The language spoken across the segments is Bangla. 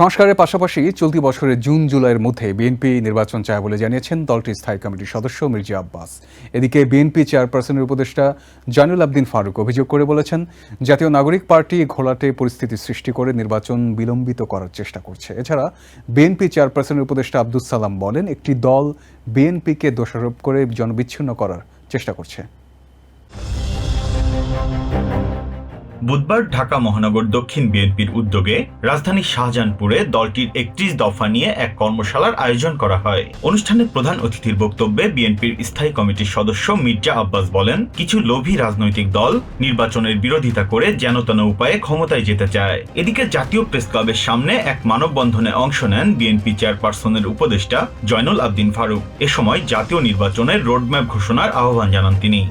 সংস্কারের পাশাপাশি চলতি বছরের জুন জুলাইয়ের মধ্যে বিএনপি নির্বাচন চায় বলে জানিয়েছেন দলটির স্থায়ী কমিটির সদস্য মির্জা আব্বাস। এদিকে বিএনপি চেয়ারপারসনের উপদেষ্টা জানুল আবদিন ফারুক অভিযোগ করে বলেছেন, জাতীয় নাগরিক পার্টি ঘোলাটে পরিস্থিতি সৃষ্টি করে নির্বাচন বিলম্বিত করার চেষ্টা করছে। এছাড়া বিএনপি চেয়ারপারসনের উপদেষ্টা আব্দুল সালাম বলেন, একটি দল বিএনপিকে দোষারোপ করে জনবিচ্ছিন্ন করার চেষ্টা করছে। বুধবার ঢাকা মহানগর দক্ষিণ বিএনপির উদ্যোগে রাজধানীর শাহজাহানপুরে দলটির একত্রিশ দফা নিয়ে এক কর্মশালার আয়োজন করা হয়। অনুষ্ঠানে প্রধান অতিথির বক্তব্যে বিএনপির স্থায়ী কমিটির সদস্য মির্জা আব্বাস বলেন, কিছু লোভী রাজনৈতিক দল নির্বাচনের বিরোধিতা করে যেনতেন উপায়ে ক্ষমতায় যেতে চায়। এদিকে জাতীয় প্রেস ক্লাবের সামনে এক মানববন্ধনে অংশ নেন বিএনপি চেয়ারপারসনের উপদেষ্টা জয়নুল আবদিন ফারুক। এ সময় জাতীয় নির্বাচনের রোডম্যাপ ঘোষণার আহ্বান জানান তিনি।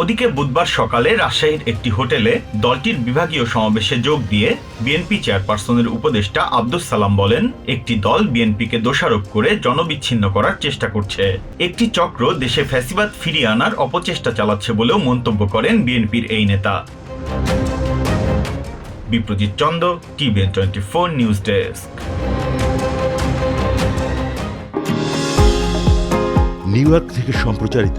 ওদিকে বুধবার সকালে রাজশাহীর একটি হোটেলে দলটির বিভাগীয় সমাবেশে যোগ দিয়ে বিএনপি চেয়ারপারসনের উপদেষ্টা আব্দুস সালাম বলেন, একটি দল বিএনপিকে দোষারোপ করে জনবিচ্ছিন্ন করার চেষ্টা করছে। একটি চক্র দেশে ফ্যাসিবাদ ফিরিয়ে আনার অপচেষ্টা চালাচ্ছে বলেও মন্তব্য করেন বিএনপির এই নেতা। Biprajit Chanda TVN twenty four news desk. New York থেকে সম্প্রচারিত